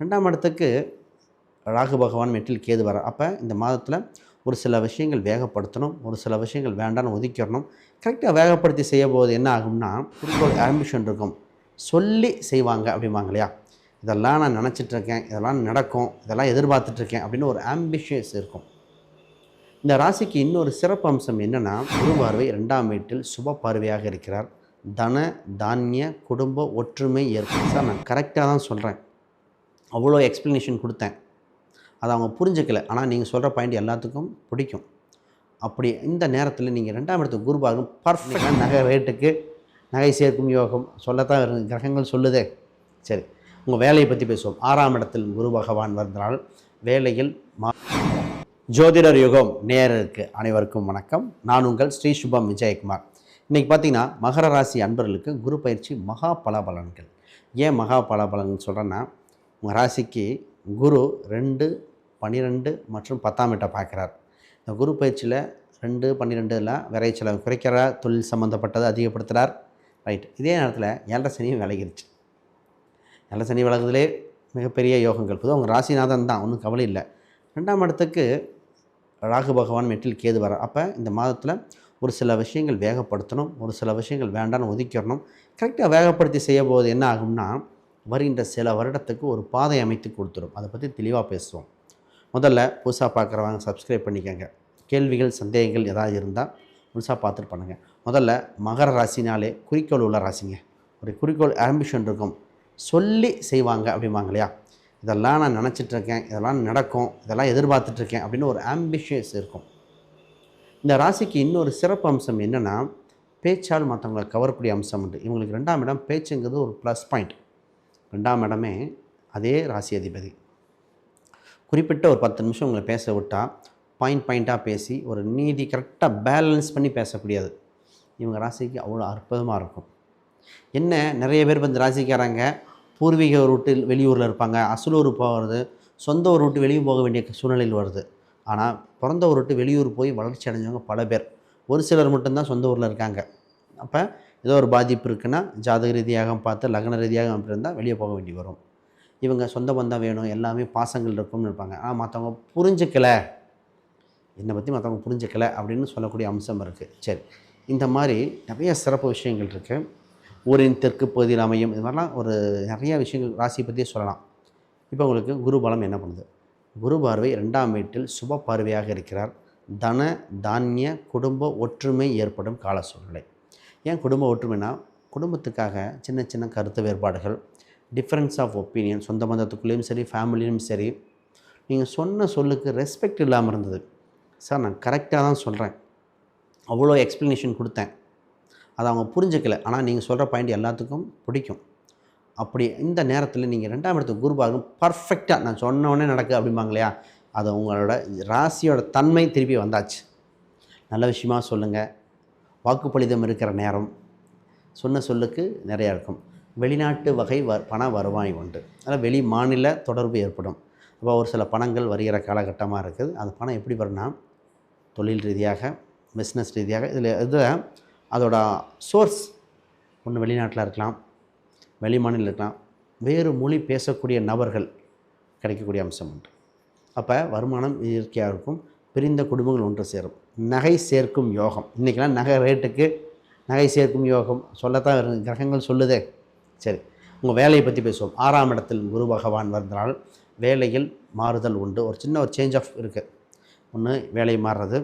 ரெண்டாம் இடத்துக்கு ராகு பகவான் மெட்டில் கேது வர அப்போ இந்த மாதத்தில் ஒரு சில விஷயங்கள் வேகப்படுத்தணும் ஒரு சில விஷயங்கள் வேண்டாம்னு ஒதுக்கிடணும். கரெக்டாக வேகப்படுத்தி செய்ய போது என்ன ஆகும்னா குறிக்கோள் ஆம்பிஷன் இருக்கும். சொல்லி செய்வாங்க அப்படிம்பாங்க இல்லையா? இதெல்லாம் நான் நினச்சிட்டு இருக்கேன் இதெல்லாம் நடக்கும் இதெல்லாம் எதிர்பார்த்துட்ருக்கேன் அப்படின்னு ஒரு ஆம்பிஷியஸ் இருக்கும். இந்த ராசிக்கு இன்னொரு சிறப்பு அம்சம் என்னென்னா குரு பார்வை ரெண்டாம் வீட்டில் சுப பார்வையாக இருக்கிறார். தன தானிய குடும்ப ஒற்றுமை ஏற்படும் சார் நான் கரெக்டாக தான் சொல்கிறேன் அவ்வளோ எக்ஸ்ப்ளனேஷன் கொடுத்தேன். அதை அவங்க புரிஞ்சுக்கல. ஆனால் நீங்கள் சொல்கிற பாயிண்ட் எல்லாத்துக்கும் பிடிக்கும். அப்படி இந்த நேரத்தில் நீங்கள் ரெண்டாம் இடத்துக்கு குருபாகம் பர்ஃபெக்டாக நகை ரேட்டுக்கு நகை சேர்க்கும் யோகம் சொல்லத்தான் இருக்கு. கிரகங்கள் சொல்லுதே. சரி உங்கள் வேலையை பற்றி பேசுவோம். ஆறாம் இடத்தில் குரு பகவான் வந்தால் வேலையில் மா ஜோதிடர் யுகம் நேரருக்கு அனைவருக்கும் வணக்கம். நான் உங்கள் ஸ்ரீ சுபம் விஜயகுமார். இன்றைக்கி பார்த்தீங்கன்னா மகர ராசி அன்பர்களுக்கு குரு பயிற்சி மகா பலபலன்கள். ஏன் மகா பலபலன் சொல்கிறேன்னா ராசிக்கு குரு ரெண்டு பன்னிரெண்டு மற்றும் பத்தாம் வீட்டை பார்க்குறார். இந்த குரு பயிற்சியில் ரெண்டு பன்னிரெண்டுலாம் விரைவு செலவு குறைக்கிறார் தொழில் சம்மந்தப்பட்டது அதிகப்படுத்துகிறார் ரைட். இதே நேரத்தில் ஏழரை சனியும் விலகிருச்சு. ஏழரை சனி விலகுதலே மிகப்பெரிய யோகங்கள். பொதுவாக உங்கள் ராசிநாதன் தான் ஒன்றும் கவலை இல்லை. ரெண்டாம் இடத்துக்கு ராகு பகவான் மெட்டில் கேது வர அப்போ இந்த மாதத்தில் ஒரு சில விஷயங்கள் வேகப்படுத்தணும் ஒரு சில விஷயங்கள் வேண்டாம்னு ஒதுக்கிடணும் கரெக்டாக வேகப்படுத்தி செய்ய போது என்ன ஆகும்னா வருகின்ற சில வருடத்துக்கு ஒரு பாதை அமைத்து கொடுத்துரும். அதை பற்றி தெளிவாக பேசுவோம். முதல்ல புதுசாக பார்க்குறவங்க சப்ஸ்கிரைப் பண்ணிக்கோங்க. கேள்விகள் சந்தேகங்கள் ஏதாவது இருந்தால் முழுசாக பார்த்துட்டு பண்ணுங்கள் முதல்ல மகர ராசினாலே குறிக்கோள் உள்ள ராசிங்க. ஒரு குறிக்கோள் ஆம்பிஷன் இருக்கும். சொல்லி செய்வாங்க அப்படிம்பாங்க இல்லையா? இதெல்லாம் நான் நினச்சிட்டு இருக்கேன். இதெல்லாம் நடக்கும். இதெல்லாம் எதிர்பார்த்துட்ருக்கேன் அப்படின்னு ஒரு ஆம்பிஷியஸ் இருக்கும். இந்த ராசிக்கு இன்னொரு சிறப்பு அம்சம் என்னென்னா பேச்சால் மற்றவங்களை கவரக்கூடிய அம்சம் உண்டு. இவங்களுக்கு ரெண்டாம் இடம் பேச்சுங்கிறது ஒரு ப்ளஸ் பாயிண்ட் ரெண்டாம் இடமே அதே ராசி அதிபதி. குறிப்பிட்ட ஒரு பத்து நிமிஷம் உங்களை பேச விட்டால் பாயிண்ட் பாயிண்ட்டாக பேசி ஒரு நீதி கரெக்டாக பேலன்ஸ் பண்ணி பேசக்கூடியது. இவங்க ராசிக்கு அவ்வளோ அற்புதமாக இருக்கும். என்ன நிறைய பேர் இந்த ராசிக்காரங்க பூர்வீக ரூட்டில் வெளியூரில் இருப்பாங்க அசுலூர் போகிறது சொந்த ஊர் ரூட்டு வெளியே போக வேண்டிய சூழ்நிலையில் வருது. ஆனால் பிறந்த ஊர் ரூட்டு வெளியூர் போய் வளர்ச்சி அடைஞ்சவங்க பல பேர். ஒரு சிலர் மட்டும்தான் சொந்த ஊரில் இருக்காங்க. அப்போ ஏதோ ஒரு பாதிப்பு இருக்குன்னா ஜாதக ரீதியாக பார்த்து லக்ன ரீதியாக இருந்தால் வெளியே போக வேண்டி வரும். இவங்க சொந்த பந்தம் வேணும் எல்லாமே பாசங்கள் இருக்கும்னு இருப்பாங்க. ஆனால் மற்றவங்க புரிஞ்சுக்கலை என்னை பற்றி மற்றவங்க புரிஞ்சுக்கல அப்படின்னு சொல்லக்கூடிய அம்சம் இருக்குது சரி இந்த மாதிரி நிறைய சிறப்பு விஷயங்கள் இருக்குது ஊரின் தெற்கு பகுதியில் அமையும் இது மாதிரிலாம் ஒரு நிறைய விஷயங்கள் ராசியை பற்றியே சொல்லலாம். இப்போ உங்களுக்கு குரு பலம் என்ன பண்ணுது? குரு பார்வை ரெண்டாம் வீட்டில் சுப பார்வையாக இருக்கிறார். தன தானிய குடும்ப ஒற்றுமை ஏற்படும் கால சூழ்நிலை ஏன் குடும்ப ஒற்றுமைனா குடும்பத்துக்காக சின்ன சின்ன கருத்து வேறுபாடுகள் டிஃப்ரென்ஸ் ஆஃப் ஒப்பீனியன் சொந்த பந்தத்துக்குள்ளேயும் சரி ஃபேமிலியும் சரி நீங்கள் சொன்ன சொல்லுக்கு ரெஸ்பெக்ட் இல்லாமல் இருந்தது. சார் நான் கரெக்டாக தான் சொல்கிறேன் அவ்வளோ எக்ஸ்ப்ளனேஷன் கொடுத்தேன். அதை அவங்க புரிஞ்சுக்கல. ஆனால் நீங்கள் சொல்கிற பாயிண்ட் எல்லாத்துக்கும் பிடிக்கும். அப்படி இந்த நேரத்தில் நீங்கள் ரெண்டாம் இடத்துக்கு குருபாகும் பர்ஃபெக்டாக நான் சொன்னோடனே நடக்கு அப்படிம்பாங்க இல்லையா? அது உங்களோட ராசியோட தன்மை திருப்பி வந்தாச்சு. நல்ல விஷயமா சொல்லுங்கள் வாக்குப்பளிதம் இருக்கிற நேரம். சொன்ன சொல்லுக்கு நிறையா இருக்கும் வெளிநாட்டு வகை வ பண வருவாய் உண்டு. அதனால் வெளி மாநில தொடர்பு ஏற்படும். அப்போ ஒரு சில பணங்கள் வருகிற காலகட்டமாக இருக்குது. அந்த பணம் எப்படி வரும்னா தொழில் ரீதியாக பிஸ்னஸ் ரீதியாக இதில் இதில் அதோட சோர்ஸ் ஒன்று வெளிநாட்டில் இருக்கலாம் வெளி மாநிலம் இருக்கலாம். வேறு மொழி பேசக்கூடிய நபர்கள் கிடைக்கக்கூடிய அம்சம் உண்டு. அப்போ வருமானம் இயற்கையாக இருக்கும். பிரிந்த குடும்பங்கள் ஒன்று சேரும். நகை சேர்க்கும் யோகம். இன்றைக்கெல்லாம் நகை ரேட்டுக்கு நகை சேர்க்கும் யோகம். சொல்லத்தான் இருக்கு. கிரகங்கள் சொல்லுதே. சரி உங்கள் வேலையை பற்றி பேசுவோம். ஆறாம் இடத்தில் குரு பகவான் வந்தனால் வேலையில் மாறுதல் உண்டு. ஒரு சின்ன ஒரு சேஞ்ச் ஆஃப் இருக்குது ஒன்று வேலை மாறுறது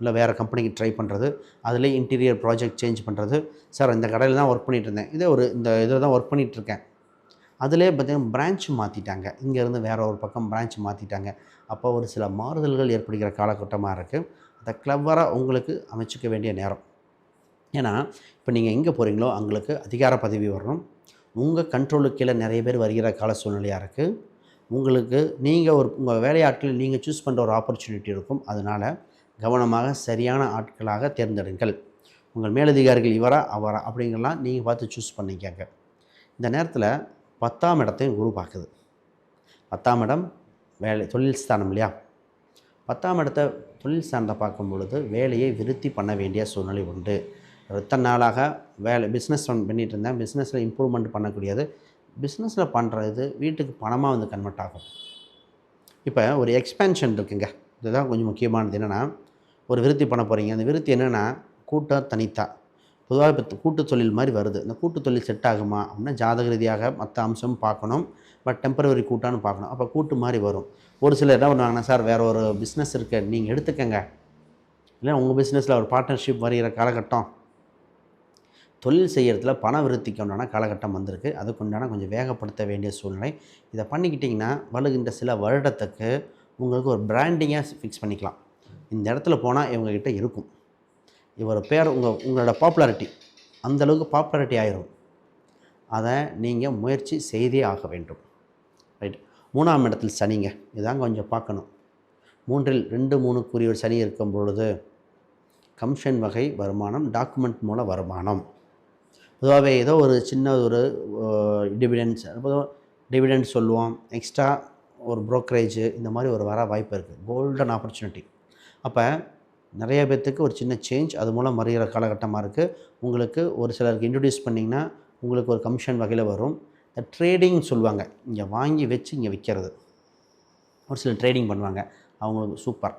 இல்லை வேறு கம்பெனிக்கு ட்ரை பண்ணுறது அதில் இன்டீரியர் ப்ராஜெக்ட் சேஞ்ச் பண்ணுறது சார் இந்த கடையில் தான் ஒர்க் பண்ணிகிட்டு இருந்தேன். இதே ஒரு இந்த இதில் தான் ஒர்க் பண்ணிகிட்ருக்கேன் அதிலே பார்த்திங்கன்னா பிரான்ச் மாற்றிட்டாங்க இங்கேருந்து வேறு ஒரு பக்கம் பிரான்ச் மாற்றிட்டாங்க அப்போ ஒரு சில மாறுதல்கள் ஏற்படுகிற காலகட்டமாக இருக்குது அதை கிளவராக உங்களுக்கு அமைச்சிக்க வேண்டிய நேரம். ஏன்னா இப்போ நீங்கள் எங்கே போகிறீங்களோ அவங்களுக்கு அதிகார பதவி வரணும். உங்கள் கண்ட்ரோலுக்கு கீழே நிறைய பேர் வருகிற கால சூழ்நிலையாக இருக்குது உங்களுக்கு நீங்கள் ஒரு உங்கள் வேலையாட்கள் நீங்கள் சூஸ் பண்ணுற ஒரு ஆப்பர்ச்சுனிட்டி இருக்கும். அதனால் கவனமாக சரியான ஆட்களாக தேர்ந்தெடுங்கள். உங்கள் மேலதிகாரிகள் இவரா அவரா அப்படிங்கலாம் நீங்கள் பார்த்து சூஸ் பண்ணிக்கங்க. இந்த நேரத்தில் பத்தாம் இடத்தையும் குரு பார்க்குது பத்தாம் இடம் வேலை தொழில் ஸ்தானம் இல்லையா? பத்தாம் இடத்த தொழில் ஸ்தானத்தை பார்க்கும் பொழுது வேலையை விருத்தி பண்ண வேண்டிய சூழ்நிலை உண்டு. இத்தனை நாளாக வேலை பிஸ்னஸ் பண்ணிகிட்டு இருந்தேன். பிஸ்னஸில் இம்ப்ரூவ்மெண்ட் பண்ணக்கூடியது. பிஸ்னஸில் பண்ணுற இது வீட்டுக்கு பணமாக வந்து கன்வெர்ட் ஆகும். இப்போ ஒரு எக்ஸ்பேன்ஷன் இருக்குங்க. இதுதான் கொஞ்சம் முக்கியமானது என்னென்னா ஒரு விருத்தி பண்ண போகிறீங்க அந்த விருத்தி என்னென்னா கூட்டம் தனித்தா. பொதுவாக இப்போ கூட்டு தொழில் மாதிரி வருது. இந்த கூட்டு தொழில் செட் ஆகுமா அப்படின்னா ஜாதக ரீதியாக மற்ற அம்சம் பார்க்கணும். பட் டெம்பரவரி கூட்டான்னு பார்க்கணும். அப்போ கூட்டு மாதிரி வரும். ஒரு சிலர் என்ன பண்ணுவாங்கன்னா சார் வேறு ஒரு பிஸ்னஸ் இருக்கு. நீங்கள் எடுத்துக்கங்க. இல்லை உங்கள் பிஸ்னஸில் ஒரு பார்ட்னர்ஷிப் வருகிற காலகட்டம். தொழில் செய்கிறதுல பண விருத்திக்கு உண்டான காலகட்டம் வந்திருக்கு. அதுக்கு உண்டான கொஞ்சம் வேகப்படுத்த வேண்டிய சூழ்நிலை. இதை பண்ணிக்கிட்டிங்கன்னா வருகின்ற சில வருடத்துக்கு உங்களுக்கு ஒரு பிராண்டிங்காக ஃபிக்ஸ் பண்ணிக்கலாம். இந்த இடத்துல போனால் இவங்ககிட்ட இருக்கும். இவர் பேர் உங்கள் உங்களோட பாப்புலாரிட்டி அந்தளவுக்கு பாப்புலாரிட்டி ஆயிரும். அதை நீங்கள் முயற்சி செய்தே ஆக வேண்டும். ரைட் மூணாம் இடத்தில் சனிங்க. இதான் கொஞ்சம் பார்க்கணும். மூன்றில் ரெண்டு மூணுக்குரிய ஒரு சனி இருக்கும் பொழுது கமிஷன் வகை வருமானம் டாக்குமெண்ட் மூல வருமானம். பொதுவாகவே ஏதோ ஒரு சின்ன ஒரு டிவிடெண்ட்ஸ் டிவிடெண்ட் சொல்லுவோம். எக்ஸ்ட்ரா ஒரு ப்ரோக்கரேஜ் இந்த மாதிரி ஒரு வர வாய்ப்பு இருக்குது கோல்டன் ஆப்பர்ச்சுனிட்டி அப்போ நிறைய பேர்த்துக்கு ஒரு சின்ன சேஞ்ச் அது மூலம் வருகிற காலகட்டமாக இருக்குது உங்களுக்கு ஒரு சிலருக்கு இன்ட்ரடியூஸ் பண்ணிங்கன்னா உங்களுக்கு ஒரு கமிஷன் வகையில் வரும். இந்த ட்ரேடிங் சொல்லுவாங்க. இங்கே வாங்கி வச்சு இங்கே விற்கிறது ஒரு சிலர் ட்ரேடிங் பண்ணுவாங்க. அவங்களுக்கு சூப்பர்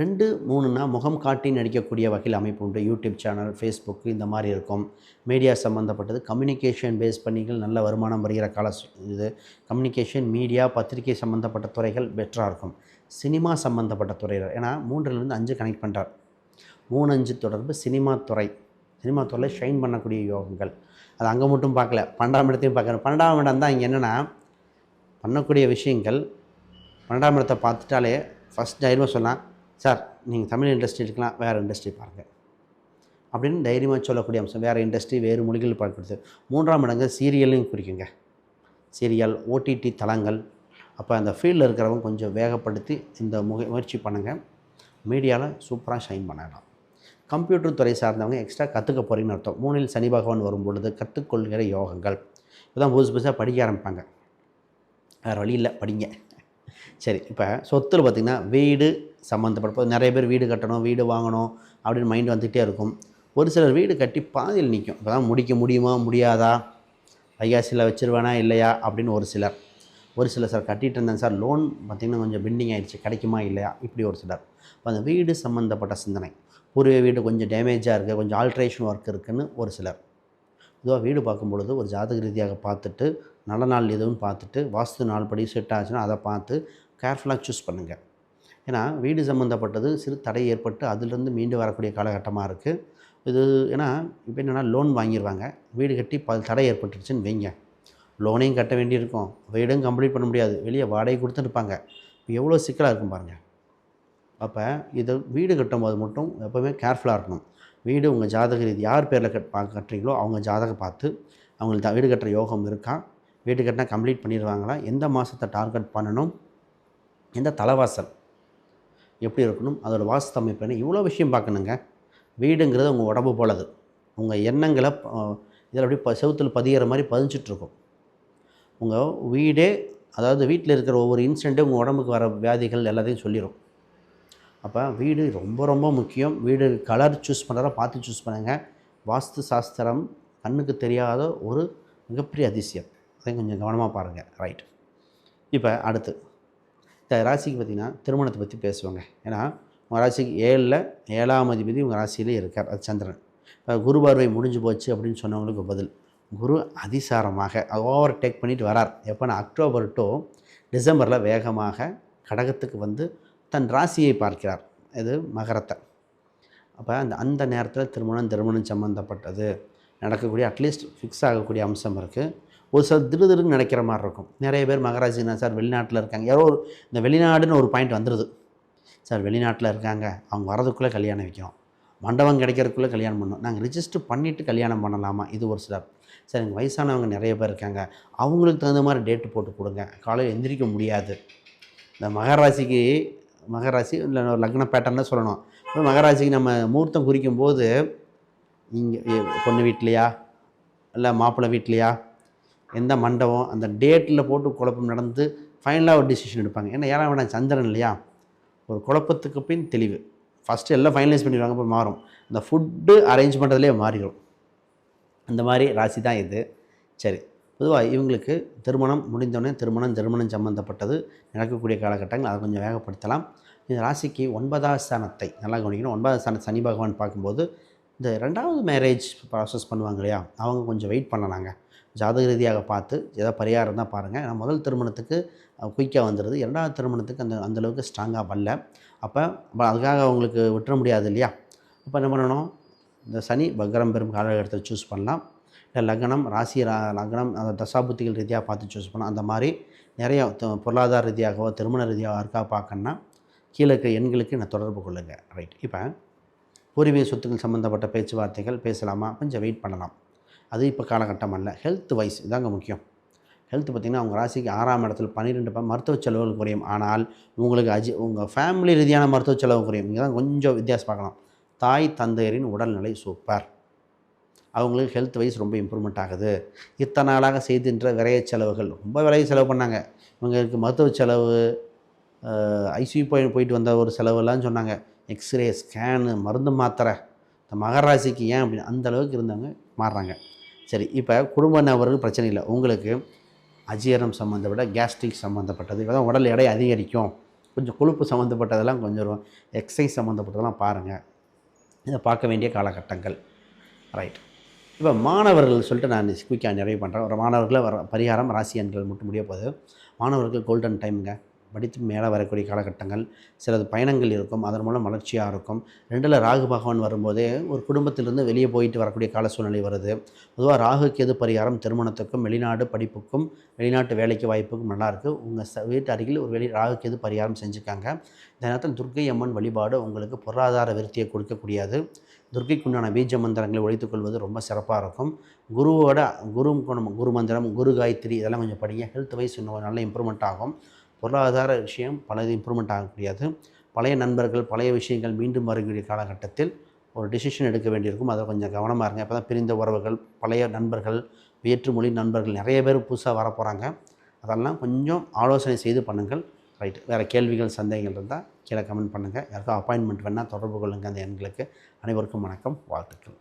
ரெண்டு மூணுனா முகம் காட்டி நடிக்கக்கூடிய வகையில் அமைப்பு உண்டு. யூடியூப் சேனல் ஃபேஸ்புக் இந்த மாதிரி இருக்கும். மீடியா சம்மந்தப்பட்டது கம்யூனிகேஷன் பேஸ் பண்ணிகள் நல்ல வருமானம் வருகிற கால இது. கம்யூனிகேஷன் மீடியா பத்திரிகை சம்மந்தப்பட்ட துறைகள் பெட்டராக இருக்கும். சினிமா சம்மந்தப்பட்ட துறையில். ஏன்னா மூன்றிலிருந்து அஞ்சு கனெக்ட் பண்ணுறார் மூணு அஞ்சு தொடர்பு சினிமா துறை. சினிமா துறையில் ஷைன் பண்ணக்கூடிய யோகங்கள். அது அங்கே மட்டும் பார்க்கல பன்னெண்டாம் இடத்தையும் பார்க்குறேன் பன்னெண்டாம் இடம் தான் இங்கே என்னென்னா பண்ணக்கூடிய விஷயங்கள் பன்னெண்டாம் இடத்தை பார்த்துட்டாலே ஃபஸ்ட் தைரியமாக சொல்லலாம் சார் நீங்கள் தமிழ் இண்டஸ்ட்ரி இருக்கலாம் வேறு இண்டஸ்ட்ரி பாருங்கள் அப்படின்னு தைரியமாக சொல்லக்கூடிய அம்சம். வேறு இண்டஸ்ட்ரி வேறு மொழிகள் பார்க்கப்படுது மூன்றாம் இடங்கள் சீரியலையும் குறிக்குங்க. சீரியல் ஓடிடி தளங்கள் அப்போ அந்த ஃபீல்டில் இருக்கிறவங்க கொஞ்சம் வேகப்படுத்தி இந்த முக முயற்சி பண்ணுங்கள் மீடியாவில் சூப்பராக ஷைன் பண்ணலாம். கம்ப்யூட்டர் துறை சார்ந்தவங்க எக்ஸ்ட்ரா கற்றுக்க போகிறீங்கன்னு அர்த்தம். மூணில் சனி பகவான் வரும் பொழுது கற்றுக்கொள்கிற யோகங்கள். இப்போதான் புதுசு புதுசாக படிக்க ஆரம்பிப்பாங்க. வேறு வழி இல்லை படிங்க. சரி இப்போ சொத்தில் பார்த்திங்கன்னா வீடு சம்மந்தப்பட்ட நிறைய பேர் வீடு கட்டணும் வீடு வாங்கணும் அப்படின்னு மைண்ட் வந்துகிட்டே இருக்கும். ஒரு சிலர் வீடு கட்டி பாதியில் நிற்கும் இப்போ தான் முடிக்க முடியுமா முடியாதா? வைகாசியில் வச்சிருவேனா இல்லையா? அப்படின்னு ஒரு சிலர். ஒரு சிலர் சார் கட்டிகிட்டு இருந்தேன் சார் லோன் பார்த்திங்கன்னா கொஞ்சம் பெண்டிங் ஆகிடுச்சு கிடைக்குமா இல்லையா? இப்படி ஒரு சிலர். இப்போ அந்த வீடு சம்மந்தப்பட்ட சிந்தனை. பூர்வீக வீடு கொஞ்சம் டேமேஜாக இருக்குது கொஞ்சம் ஆல்ட்ரேஷன் ஒர்க் இருக்குதுன்னு ஒரு சிலர். இதுவாக வீடு பார்க்கும் பொழுது ஒரு ஜாதக ரீதியாக பார்த்துட்டு நல்ல நாள் எதுவும் பார்த்துட்டு வாஸ்து நாள் படி செட் ஆச்சுன்னா அதை பார்த்து கேர்ஃபுல்லாக சூஸ் பண்ணுங்கள் ஏன்னா வீடு சம்மந்தப்பட்டது சிறு தடை ஏற்பட்டு அதிலிருந்து மீண்டு வரக்கூடிய காலகட்டமாக இருக்குது இது ஏன்னா இப்போ என்னென்னா லோன் வாங்கிடுவாங்க வீடு கட்டி ப தடை ஏற்பட்டுருச்சுன்னு வைங்க. லோனையும் கட்ட வேண்டியிருக்கும். வீடும் கம்ப்ளீட் பண்ண முடியாது. வெளியே வாடகை கொடுத்துருப்பாங்க எவ்வளோ சிக்கலாக இருக்கும் பாருங்கள் அப்போ இது வீடு கட்டும்போது மட்டும் எப்போவுமே கேர்ஃபுல்லாக இருக்கணும். வீடு உங்கள் ஜாதக ரீதி யார் பேரில் கட் பா கட்டுறீங்களோ அவங்க ஜாதகம் பார்த்து அவங்களுக்கு த- வீடு கட்டுற யோகம் இருக்கா? வீடு கட்டினா கம்ப்ளீட் பண்ணிடுவாங்களா? எந்த மாதத்தை டார்கெட் பண்ணணும்? எந்த தலைவாசல் எப்படி இருக்கணும்? அதோட வாஸ்து அமைப்பு இவ்வளோ விஷயம் பார்க்கணுங்க. வீடுங்கிறது உங்கள் உடம்பு போலது. உங்கள் எண்ணங்களை இதில் அப்படியே ப செவுத்தில் பதிகிற மாதிரி பதிஞ்சிட்ருக்கும். உங்கள் வீடே அதாவது வீட்டில் இருக்கிற ஒவ்வொரு இன்சிடெண்ட்டும் உங்கள் உடம்புக்கு வர வியாதிகள் எல்லாத்தையும் சொல்லிடும் அப்போ வீடு ரொம்ப ரொம்ப முக்கியம். வீடு கலர் சூஸ் பண்ணுறத பார்த்து சூஸ் பண்ணுங்கள் வாஸ்து சாஸ்திரம் கண்ணுக்கு தெரியாத ஒரு மிகப்பெரிய அதிசயம். அதை கொஞ்சம் கவனமாக பாருங்கள் ரைட் இப்போ அடுத்து இந்த ராசிக்கு பார்த்திங்கன்னா திருமணத்தை பற்றி பேசுவாங்க. ஏன்னா உங்கள் ராசிக்கு ஏழில் ஏழாம் அதிபதி உங்கள் ராசியிலே இருக்கார். அது சந்திரன். இப்போ குரு பார்வை முடிஞ்சு போச்சு அப்படின்னு சொன்னவங்களுக்கு பதில். குரு அதிசாரமாக ஓவர் டேக் பண்ணிட்டு வரார். எப்போனா அக்டோபர் டு டிசம்பரில் வேகமாக கடகத்துக்கு வந்து தன் ராசியை பார்க்கிறார். இது மகரத்தை. அப்போ அந்த அந்த நேரத்தில் திருமணம் திருமணம் சம்மந்தப்பட்டது நடக்கக்கூடிய அட்லீஸ்ட் ஃபிக்ஸ் ஆகக்கூடிய அம்சம் இருக்குது ஒரு சில திரு திருன்னு நினைக்கிற மாதிரி இருக்கும். நிறைய பேர் மகராஜினா சார் வெளிநாட்டில் இருக்காங்க. யாரோ ஒரு இந்த வெளிநாடுன்னு ஒரு பாயிண்ட் வந்துடுது சார் வெளிநாட்டில் இருக்காங்க. அவங்க வரதுக்குள்ளே கல்யாணம் வைக்கணும். மண்டபம் கிடைக்கிறதுக்குள்ளே கல்யாணம் பண்ணணும். நாங்கள் ரிஜிஸ்டர் பண்ணிவிட்டு கல்யாணம் பண்ணலாமா? இது ஒரு சில சார் எங்கள் வயசானவங்க நிறைய பேர் இருக்காங்க. அவங்களுக்கு தகுந்த மாதிரி டேட்டு போட்டு கொடுங்க. காலையில் எந்திரிக்க முடியாது. இந்த மகராசிக்கு மகராசி இல்லை ஒரு லக்ன பேட்டர்னே சொல்லணும். இப்போ மகராசிக்கு நம்ம முகூர்த்தம் குறிக்கும் போது இங்கே பொண்ணு வீட்லையா? இல்லை மாப்பிள்ளை வீட்லையா? எந்த மண்டபம்? அந்த டேட்டில் போட்டு குழப்பம் நடந்து ஃபைனலாக ஒரு டிசிஷன் எடுப்பாங்க. ஏன்னா ஏழாம் வேண்டாம் சந்திரன் இல்லையா? ஒரு குழப்பத்துக்கு பின் தெளிவு. ஃபஸ்ட்டு எல்லாம் ஃபைனலைஸ் பண்ணிடுவாங்க அப்புறம் மாறும். இந்த ஃபுட்டு அரேஞ்ச் பண்ணுறதுலேயே மாறிடும். அந்த மாதிரி ராசி தான் இது. சரி பொதுவாக இவங்களுக்கு திருமணம் முடிந்தோடனே திருமணம் திருமணம் சம்மந்தப்பட்டது நடக்கக்கூடிய காலகட்டங்கள் அதை கொஞ்சம் வேகப்படுத்தலாம். இந்த ராசிக்கு ஒன்பதாவது ஸ்தானத்தை நல்லா கவனிக்கணும். ஒன்பதாவது ஸ்தானம் சனி பகவான் பார்க்கும்போது இந்த ரெண்டாவது மேரேஜ் ப்ராசஸ் பண்ணுவாங்க இல்லையா? அவங்க கொஞ்சம் வெயிட் பண்ணலாங்க. ஜாதக ரீதியாக பார்த்து ஏதாவது பரிகாரம் தான் பாருங்கள் ஏன்னா முதல் திருமணத்துக்கு குயிக்காக வந்துடுது இரண்டாவது திருமணத்துக்கு அந்த அந்தளவுக்கு ஸ்ட்ராங்காக வரல. அப்போ அப்போ அதுக்காக அவங்களுக்கு விட்டுற முடியாது இல்லையா? அப்போ என்ன பண்ணணும்? இந்த சனி வக்ரம் பெரும் காலகட்டத்தை சூஸ் பண்ணலாம். இல்லை லக்னம் ராசி ரா லக்னம் அந்த தசாபுத்திகள் ரீதியாக பார்த்து சூஸ் பண்ணலாம். அந்த மாதிரி நிறைய பொருளாதார ரீதியாகவோ திருமண ரீதியாக இருக்கா பார்க்கணுன்னா கீழே இருக்கிற எண்களுக்கு நான் தொடர்பு கொள்ளுங்கள் ரைட் இப்போ பூர்வீக சொத்துக்கள் சம்மந்தப்பட்ட பேச்சுவார்த்தைகள் பேசலாமா? கொஞ்சம் வெயிட் பண்ணலாம். அது இப்போ காலகட்டம் அல்ல. ஹெல்த் வைஸ் இதாங்க முக்கியம். ஹெல்த் பார்த்திங்கன்னா அவங்க ராசிக்கு ஆறாம் இடத்துல பன்னிரெண்டு ப மருத்துவ செலவுகள் குறையும். ஆனால் உங்களுக்கு அஜி உங்கள் ஃபேமிலி ரீதியான மருத்துவ செலவு குறையும். இங்கே தான் கொஞ்சம் வித்தியாசம் பார்க்கலாம். தாய் தந்தையரின் உடல்நிலை சூப்பர் அவங்களுக்கு ஹெல்த் வைஸ் ரொம்ப இம்ப்ரூவ்மெண்ட் ஆகுது. இத்தனை நாளாக செய்தின்ற விரைய செலவுகள் ரொம்ப விரைய செலவு பண்ணாங்க. இவங்களுக்கு மருத்துவ செலவு ஐசியூ போய் போயிட்டு வந்த ஒரு செலவெல்லாம் சொன்னாங்க. எக்ஸ்ரே ஸ்கேனு மருந்து மாத்திரை. இந்த மகராசிக்கு ஏன் அப்படின்னு அந்தளவுக்கு இருந்தவங்க மாறுறாங்க. சரி இப்போ குடும்ப நபர்கள் பிரச்சனை இல்லை. உங்களுக்கு அஜீரணம் சம்மந்தப்பட்ட கேஸ்ட்ரிக் சம்மந்தப்பட்டது இதான் உடல் எடை அதிகரிக்கும். கொஞ்சம் கொழுப்பு சம்மந்தப்பட்டதெல்லாம் கொஞ்சம் எக்ஸசைஸ் சம்மந்தப்பட்டதெல்லாம் பாருங்கள் இதை பார்க்க வேண்டிய காலகட்டங்கள். ரைட் இப்போ மாணவர்கள் சொல்லிட்டு நான் குயிக்காக நிறைவு பண்ணுறேன் ஒரு மாணவர்களை வர பரிகாரம் ராசி எண்கள் மட்டும் முடிய போகுது. மாணவர்கள் கோல்டன் டைமுங்க படித்து மேலே வரக்கூடிய காலகட்டங்கள் சிலது பயணங்கள் இருக்கும் அதன் மூலம் வளர்ச்சியாக இருக்கும். ரெண்டில் ராகு பகவான் வரும்போதே ஒரு குடும்பத்திலிருந்து வெளியே போயிட்டு வரக்கூடிய கால சூழ்நிலை வருது. பொதுவாக ராகு கேது பரிகாரம் திருமணத்துக்கும் வெளிநாடு படிப்புக்கும் வெளிநாட்டு வேலைக்கு வாய்ப்புக்கும் நல்லாயிருக்கு உங்கள் ச வீட்டு அருகில் ஒரு வெளி ராகு கேது பரிகாரம் செஞ்சுக்காங்க. இந்த நேரத்தில் துர்க்கை அம்மன் வழிபாடு உங்களுக்கு பொருளாதார விருத்தியை கொடுக்கக்கூடியது. துர்க்கைக்குண்டான பீஜ மந்திரங்களை ஒழித்துக்கொள்வது ரொம்ப சிறப்பாக இருக்கும். குருவோட குரு குணம் குரு மந்திரம் குரு காயத்ரி இதெல்லாம் கொஞ்சம் படிங்க. ஹெல்த் வைஸ் இன்னும் நல்ல இம்ப்ரூவ்மெண்ட் ஆகும். பொருளாதார விஷயம் பல இம்ப்ரூவ்மெண்ட் ஆகக்கூடியது பழைய நண்பர்கள் பழைய விஷயங்கள் மீண்டும் வரக்கூடிய காலகட்டத்தில் ஒரு டிசிஷன் எடுக்க வேண்டியிருக்கும். அதை கொஞ்சம் கவனமாக இருங்க. அப்போ தான் பிரிந்த உறவுகள் பழைய நண்பர்கள் வேற்று மொழி நண்பர்கள் நிறைய பேர் புதுசாக வர போகிறாங்க அதெல்லாம் கொஞ்சம் ஆலோசனை செய்து பண்ணுங்கள். ரைட் வேறு கேள்விகள் சந்தேகங்கள் இருந்தால் கீழே கமெண்ட் பண்ணுங்கள் யாருக்கும் அப்பாயின்மெண்ட் வேணால் தொடர்பு கொள்ளுங்கள் அந்த எண்களுக்கு அனைவருக்கும் வணக்கம். வாழ்த்துக்கள்.